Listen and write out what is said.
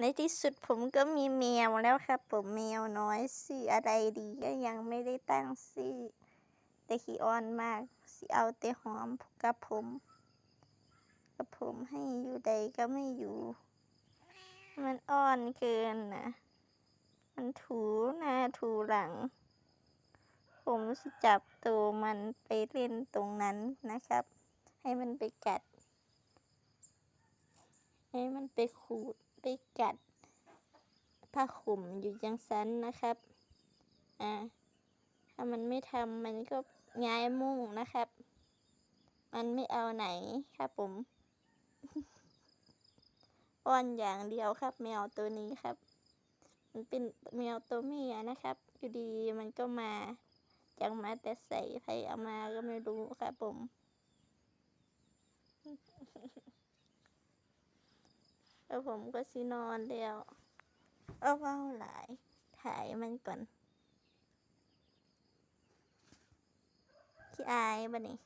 ในที่สุดผมก็มีแมวแล้วครับผมแมวน้อยชื่ออะไรดีก็ยังไม่ได้ตั้งชื่อแต่ขี้อ้อนมากสิเอาแต่หอมกับผม กับผมให้อยู่ใดก็ไม่อยู่ มันอ้อนเกินนะมันถูหน้าถูหลัง ผมสจับตัวมันไปเล่นตรงนั้นนะครับ ให้มันไปกัด ให้มันไปขูด ไปกัดผ้าขุมอยู่จังสันนะครับ อ่า ถ้ามันไม่ทำมันก็ย้ายมุ่งนะครับ มันไม่เอาไหนครับผมอ้อนอย่างเดียวครับ แมวตัวนี้ครับ มันเป็นแมวตัวเมียนะครับ อยู่ดีมันก็มาจังมาแต่ใส่ใครเอามาก็ไม่รู้ครับผม แล้วผมก็สินอนแล้วเอาเว้าหลาย ถ่ายมันก่อนขี้อายบ่นี่